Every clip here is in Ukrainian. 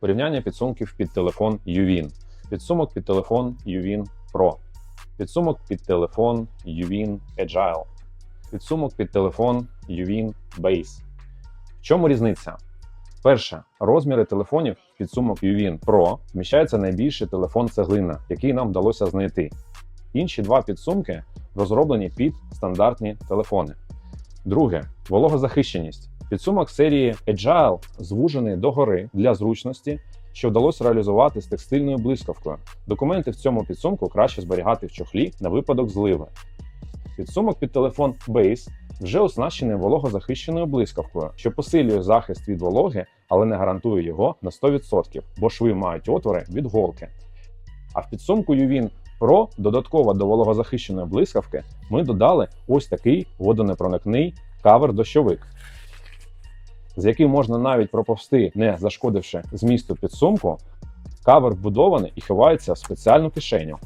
Порівняння підсумків під телефон UWIN. Підсумок під телефон UWIN Pro. Підсумок під телефон UWIN Agile. Підсумок під телефон UWIN Base. В чому різниця? Перше, розміри телефонів підсумок UWIN Pro вміщається найбільший телефон цеглина, який нам вдалося знайти. Інші два підсумки розроблені під стандартні телефони. Друге вологозахищеність. Підсумок серії Agile звужений догори для зручності, що вдалося реалізувати з текстильною блискавкою. Документи в цьому підсумку краще зберігати в чохлі на випадок зливи. Підсумок під телефон Base вже оснащений вологозахищеною блискавкою, що посилює захист від вологи, але не гарантує його на 100%, бо шви мають отвори від голки. А в підсумку UWIN Pro додатково до вологозахищеної блискавки ми додали ось такий водонепроникний кавер-дощовик, з яким можна навіть проповсти, не зашкодивши змісту підсумку. Кавер вбудований і ховається в спеціальну кишеню.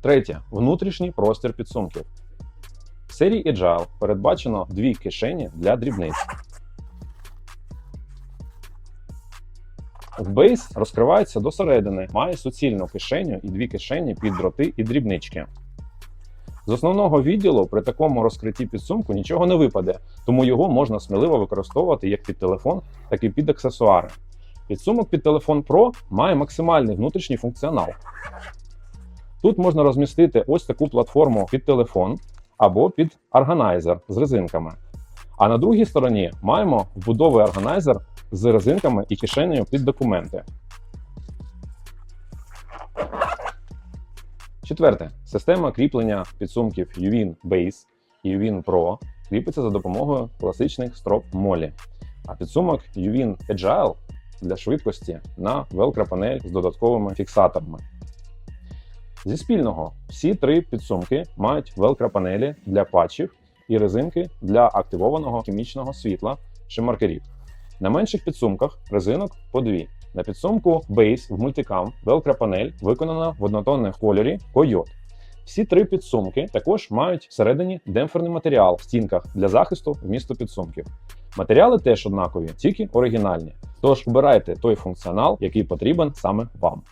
Третє внутрішній простір підсумків. В серії Agile передбачено дві кишені для дрібниць. В Base розкривається досередини, має суцільну кишеню і дві кишені під дроти і дрібнички. З основного відділу при такому розкритті підсумку нічого не випаде, тому його можна сміливо використовувати як під телефон, так і під аксесуари. Підсумок під телефон Pro має максимальний внутрішній функціонал. Тут можна розмістити ось таку платформу під телефон або під органайзер з резинками. А на другій стороні маємо вбудовий органайзер з резинками і кишенею під документи. Четверте. Система кріплення підсумків UWIN Base і UWIN Pro кріпиться за допомогою класичних строп молі. А підсумок UWIN Agile для швидкості на велкро-панель з додатковими фіксаторами. Зі спільного всі три підсумки мають велкро-панелі для патчів і резинки для активованого хімічного світла чи маркерів. На менших підсумках резинок по дві. На підсумку Base в мультикам велкро-панель виконана в однотонних кольорі койот. Всі три підсумки також мають всередині демпферний матеріал в стінках для захисту вмісту підсумків. Матеріали теж однакові, тільки оригінальні. Тож обирайте той функціонал, який потрібен саме вам.